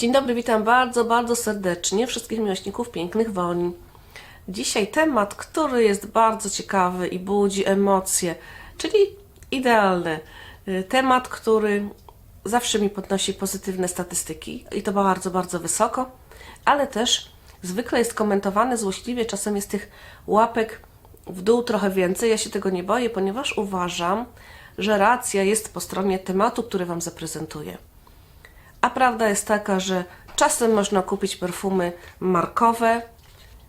Dzień dobry, witam bardzo, bardzo serdecznie wszystkich miłośników pięknych woni. Dzisiaj temat, który jest bardzo ciekawy i budzi emocje, czyli idealny. Y, Temat, który zawsze mi podnosi pozytywne statystyki i to bardzo, bardzo wysoko, ale też zwykle jest komentowany złośliwie, czasem jest tych łapek w dół trochę więcej. Ja się tego nie boję, ponieważ uważam, że racja jest po stronie tematu, który Wam zaprezentuję. A prawda jest taka, że czasem można kupić perfumy markowe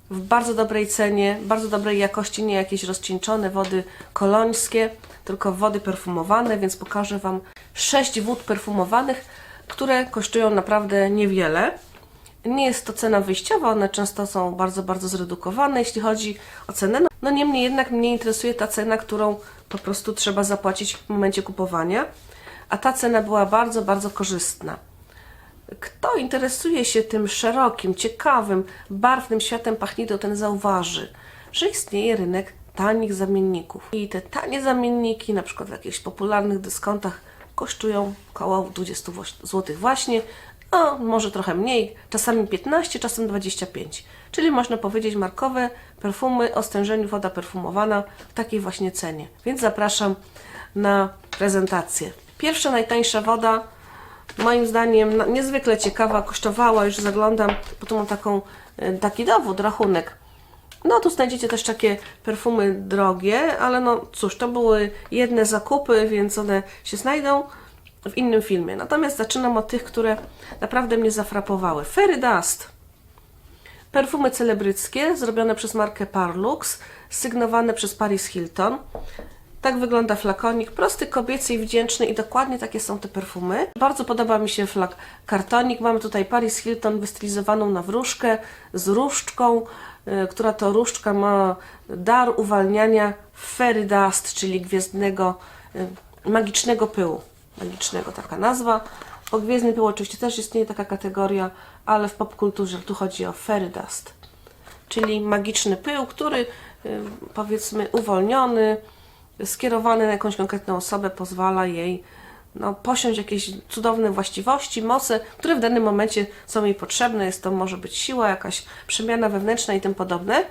w bardzo dobrej cenie, bardzo dobrej jakości, nie jakieś rozcieńczone wody kolońskie, tylko wody perfumowane, więc pokażę Wam sześć wód perfumowanych, które kosztują naprawdę niewiele. Nie jest to cena wyjściowa, one często są bardzo, bardzo zredukowane, jeśli chodzi o cenę. No, no niemniej jednak mnie interesuje ta cena, którą po prostu trzeba zapłacić w momencie kupowania, a ta cena była bardzo, bardzo korzystna. Kto interesuje się tym szerokim, ciekawym, barwnym światem pachnideł, ten zauważy, że istnieje rynek tanich zamienników. I te tanie zamienniki, na przykład w jakichś popularnych dyskontach, kosztują około 20 zł właśnie, no może trochę mniej, czasami 15, czasem 25. Czyli można powiedzieć markowe perfumy o stężeniu woda perfumowana w takiej właśnie cenie. Więc zapraszam na prezentację. Pierwsza, najtańsza woda moim zdaniem niezwykle ciekawa, kosztowała, już zaglądam, bo tu mam taką, y, taki dowód, rachunek. No tu znajdziecie też takie perfumy drogie, ale no cóż, to były jedne zakupy, więc one się znajdą w innym filmie. Natomiast zaczynam od tych, które naprawdę mnie zafrapowały. Fairy Dust. Perfumy celebryckie zrobione przez markę Parlux, sygnowane przez Paris Hilton. Tak wygląda flakonik, prosty, kobiecy i wdzięczny i dokładnie takie są te perfumy. Bardzo podoba mi się flak kartonik. Mamy tutaj Paris Hilton wystylizowaną na wróżkę z różdżką, y, która to różdżka ma dar uwalniania fairy dust, czyli gwiezdnego, y, magicznego pyłu. Magicznego taka nazwa. O gwiezdny pył oczywiście też istnieje taka kategoria, ale w popkulturze tu chodzi o fairy dust czyli magiczny pył, który y, powiedzmy uwolniony, skierowany na jakąś konkretną osobę pozwala jej no, posiąść jakieś cudowne właściwości, moce, które w danym momencie są jej potrzebne. Jest to może być siła, jakaś przemiana wewnętrzna i tym podobne.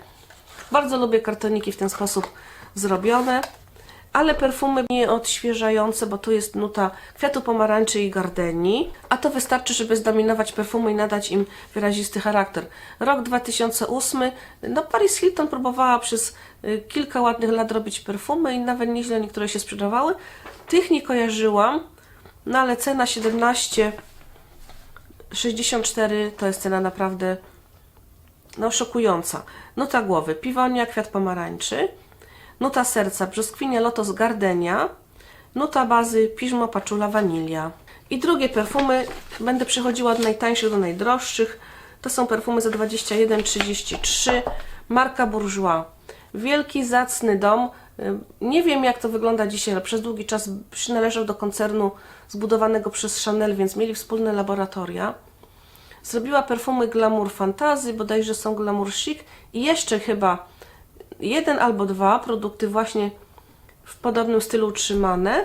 Bardzo lubię kartoniki w ten sposób zrobione, ale perfumy nie odświeżające, bo tu jest nuta kwiatu pomarańczy i gardeni, a to wystarczy, żeby zdominować perfumy i nadać im wyrazisty charakter. Rok 2008, no Paris Hilton próbowała przez y, kilka ładnych lat robić perfumy i nawet nieźle niektóre się sprzedawały. Tych nie kojarzyłam, no ale cena 17 64 to jest cena naprawdę no szokująca. Nuta głowy, piwonia, kwiat pomarańczy. Nuta serca, brzoskwinia, lotos, gardenia. Nuta bazy, piżmo, paczula, wanilia. I drugie perfumy, będę przechodziła od najtańszych do najdroższych. To są perfumy za 21,33. Marka Bourjois. Wielki, zacny dom. Ym, Nie wiem jak to wygląda dzisiaj, ale przez długi czas przynależał do koncernu zbudowanego przez Chanel, więc mieli wspólne laboratoria. Zrobiła perfumy Glamour Fantazy, bodajże są Glamour Chic i jeszcze chyba jeden albo dwa produkty właśnie w podobnym stylu utrzymane.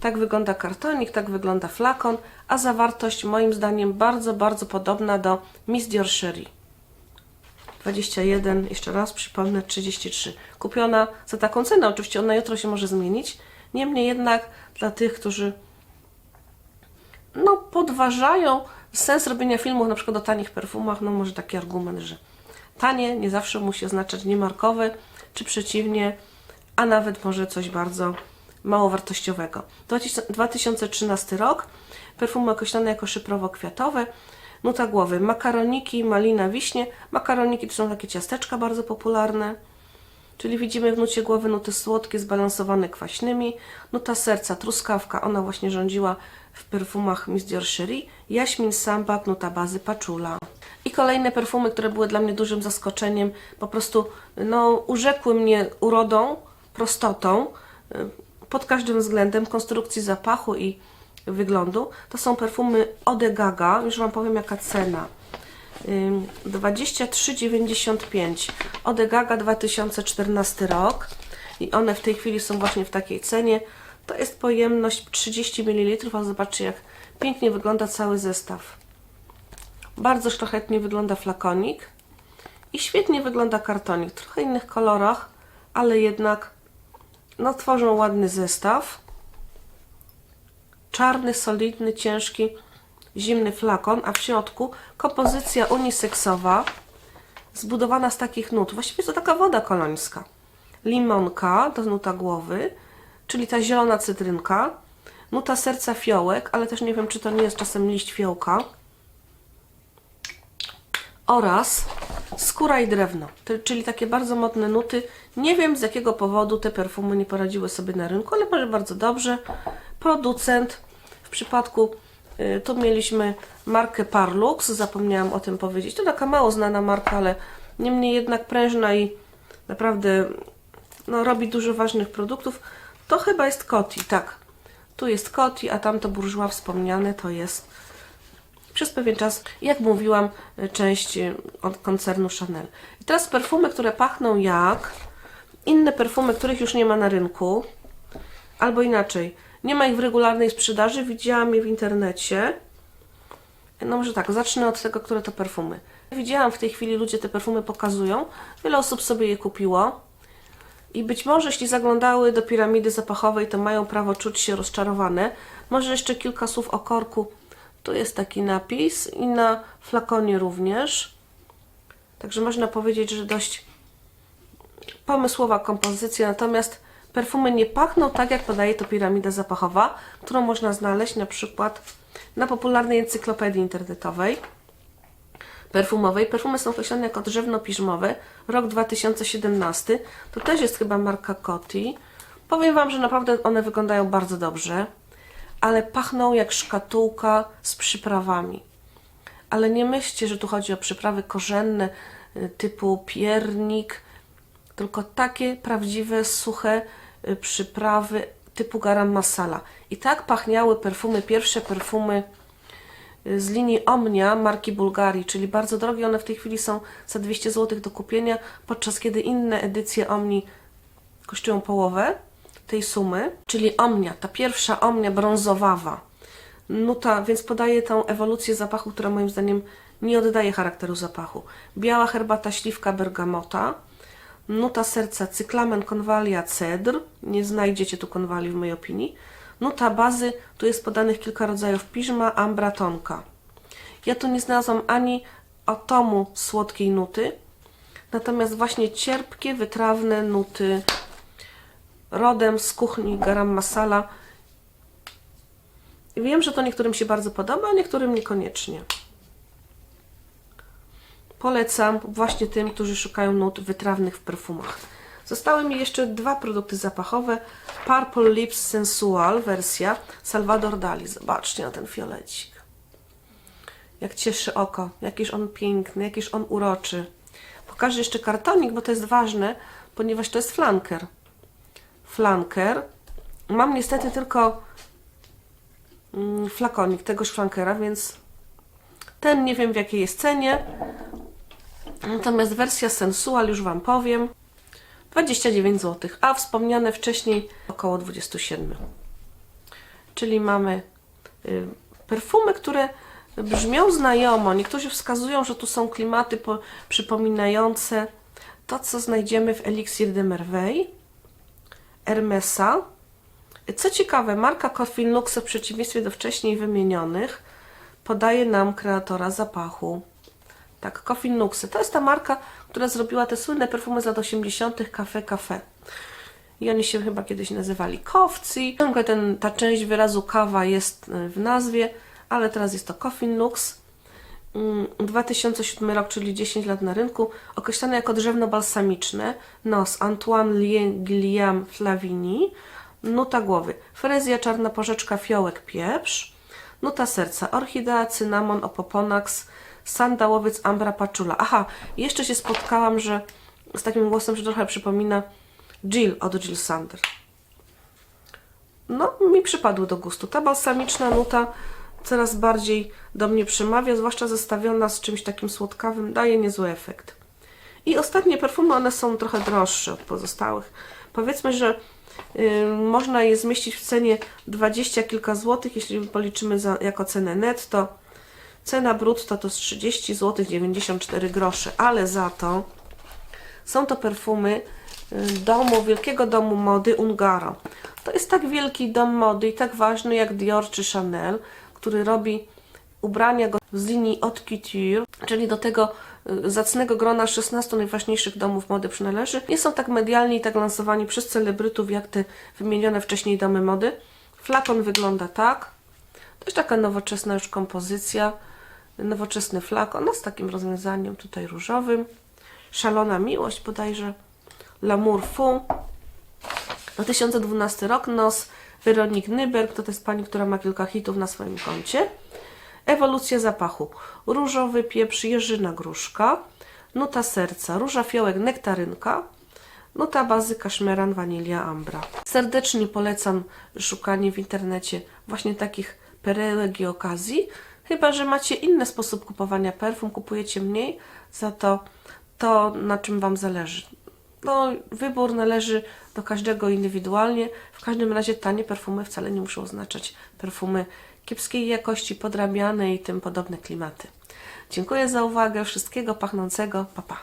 Tak wygląda kartonik, tak wygląda flakon, a zawartość moim zdaniem bardzo, bardzo podobna do Miss Dior Cherie. 21, jeszcze raz przypomnę, 33. Kupiona za taką cenę, oczywiście ona jutro się może zmienić. Niemniej jednak dla tych, którzy no, podważają sens robienia filmów na przykład o tanich perfumach, no może taki argument, że tanie nie zawsze musi oznaczać niemarkowe, czy przeciwnie, a nawet może coś bardzo mało wartościowego. 2013 rok, perfumy określone jako szyprowo-kwiatowe, nuta głowy, makaroniki, malina, wiśnie. Makaroniki to są takie ciasteczka bardzo popularne. Czyli widzimy w nucie głowy nuty słodkie, zbalansowane kwaśnymi. Nuta serca, truskawka, ona właśnie rządziła w perfumach Miss Dior Cherie. Jaśmin, sambak, nuta bazy, paczula. I kolejne perfumy, które były dla mnie dużym zaskoczeniem, po prostu no, urzekły mnie urodą, prostotą, y, pod każdym względem konstrukcji zapachu i wyglądu. To są perfumy Ode Gaga, już Wam powiem jaka cena. Ym, 23,95 Ode Gaga 2014 rok i one w tej chwili są właśnie w takiej cenie. To jest pojemność 30 ml, a zobaczcie jak pięknie wygląda cały zestaw. Bardzo szlachetnie wygląda flakonik i świetnie wygląda kartonik. Trochę innych kolorach, ale jednak no, tworzą ładny zestaw. Czarny, solidny, ciężki, zimny flakon, a w środku kompozycja uniseksowa zbudowana z takich nut. Właściwie to taka woda kolońska. Limonka, to nuta głowy, czyli ta zielona cytrynka. Nuta serca fiołek, ale też nie wiem, czy to nie jest czasem liść fiołka. Oraz skóra i drewno, czyli takie bardzo modne nuty. Nie wiem z jakiego powodu te perfumy nie poradziły sobie na rynku, ale może bardzo dobrze. Producent w przypadku y, tu mieliśmy markę Parlux, zapomniałam o tym powiedzieć. To taka mało znana marka, ale niemniej jednak prężna i naprawdę no, robi dużo ważnych produktów. To chyba jest Coty, tak. Tu jest Coty, a tamto Bourjois wspomniane to jest przez pewien czas, jak mówiłam, y, część y, od koncernu Chanel. I teraz perfumy, które pachną jak inne perfumy, których już nie ma na rynku, albo inaczej, nie ma ich w regularnej sprzedaży, widziałam je w internecie. No może tak, zacznę od tego, które to perfumy. Widziałam w tej chwili, ludzie te perfumy pokazują, wiele osób sobie je kupiło. I być może, jeśli zaglądały do piramidy zapachowej, to mają prawo czuć się rozczarowane. Może jeszcze kilka słów o korku. Tu jest taki napis i na flakonie również. Także można powiedzieć, że dość pomysłowa kompozycja, natomiast perfumy nie pachną tak, jak podaje to piramida zapachowa, którą można znaleźć na przykład na popularnej encyklopedii internetowej perfumowej. Perfumy są określone jako drzewno-piżmowe. Rok 2017. To też jest chyba marka Coty. Powiem Wam, że naprawdę one wyglądają bardzo dobrze, ale pachną jak szkatułka z przyprawami. Ale nie myślcie, że tu chodzi o przyprawy korzenne y, typu piernik, tylko takie prawdziwe, suche y, przyprawy typu garam masala. I tak pachniały perfumy, pierwsze perfumy y, z linii Omnia marki Bulgarii, czyli bardzo drogie. One w tej chwili są za 200 zł do kupienia, podczas kiedy inne edycje Omni kosztują połowę tej sumy, czyli Omnia, ta pierwsza Omnia brązowawa. Nuta, więc podaje tą ewolucję zapachu, która moim zdaniem nie oddaje charakteru zapachu. Biała herbata, śliwka, bergamota. Nuta serca, cyklamen, konwalia, cedr. Nie znajdziecie tu konwali w mojej opinii. Nuta bazy, tu jest podanych kilka rodzajów piżma, ambra, tonka. Ja tu nie znalazłam ani atomu słodkiej nuty, natomiast właśnie cierpkie, wytrawne nuty rodem z kuchni garam masala. Wiem, że to niektórym się bardzo podoba, a niektórym niekoniecznie. Polecam właśnie tym, którzy szukają nut wytrawnych w perfumach. Zostały mi jeszcze dwa produkty zapachowe. Purple Lips Sensual wersja Salvador Dali. Zobaczcie na ten fiolecik. Jak cieszy oko, jakiż on piękny, jakiż on uroczy. Pokażę jeszcze kartonik, bo to jest ważne, ponieważ to jest flanker. Flanker. Mam niestety tylko mm, flakonik tegoż flankera, więc ten nie wiem w jakiej jest cenie. Natomiast wersja Sensual już Wam powiem 29 zł, a wspomniane wcześniej około 27. Czyli mamy y, perfumy, które brzmią znajomo. Niektórzy wskazują, że tu są klimaty po, przypominające to, co znajdziemy w Elixir de Merveille, Hermesa. Co ciekawe, marka Coffin Lux w przeciwieństwie do wcześniej wymienionych podaje nam kreatora zapachu. Tak, Coffin Luxe. To jest ta marka, która zrobiła te słynne perfumy z lat 80. Cafe Cafe. I oni się chyba kiedyś nazywali Kowci. Ten, ta część wyrazu kawa jest y, w nazwie, ale teraz jest to Coffin Lux. Mm, 2007 rok, czyli 10 lat na rynku, określane jako drzewno balsamiczne. Nos Antoine Guillaume Flavini. Nuta głowy. Frezja, czarna porzeczka, fiołek, pieprz. Nuta serca. Orchidea, cynamon, opoponax, sandałowiec, ambra, paczula. Aha, jeszcze się spotkałam, że z takim głosem, że trochę przypomina Jill od Jill Sander. No, mi przypadły do gustu. Ta balsamiczna nuta coraz bardziej do mnie przemawia, zwłaszcza zestawiona z czymś takim słodkawym, daje niezły efekt. I ostatnie perfumy, one są trochę droższe od pozostałych. Powiedzmy, że y, można je zmieścić w cenie 20 kilka złotych, jeśli policzymy za, jako cenę netto. Cena brutto to jest 30 zł 94 grosze, ale za to są to perfumy y, domu, wielkiego domu mody Ungaro. To jest tak wielki dom mody i tak ważny jak Dior czy Chanel, który robi ubrania go z linii haute couture, czyli do tego y, zacnego grona 16 najważniejszych domów mody przynależy. Nie są tak medialni i tak lansowani przez celebrytów jak te wymienione wcześniej domy mody. Flakon wygląda tak. To jest taka nowoczesna już kompozycja. Nowoczesny flakon, no z takim rozwiązaniem tutaj różowym. Szalona miłość bodajże. L'amour fou. 2012 rok, nos Weronik Nyberg, to jest pani, która ma kilka hitów na swoim koncie. Ewolucja zapachu. Różowy pieprz, jeżyna gruszka. Nuta serca, róża fiołek, nektarynka. Nuta bazy kaszmeran, wanilia, ambra. Serdecznie polecam szukanie w internecie właśnie takich perełek i okazji. Chyba, że macie inny sposób kupowania perfum, kupujecie mniej, za to to, na czym Wam zależy. No, wybór należy do każdego indywidualnie. W każdym razie tanie perfumy wcale nie muszą oznaczać perfumy kiepskiej jakości, podrabiane i tym podobne klimaty. Dziękuję za uwagę. Wszystkiego pachnącego. Pa, pa.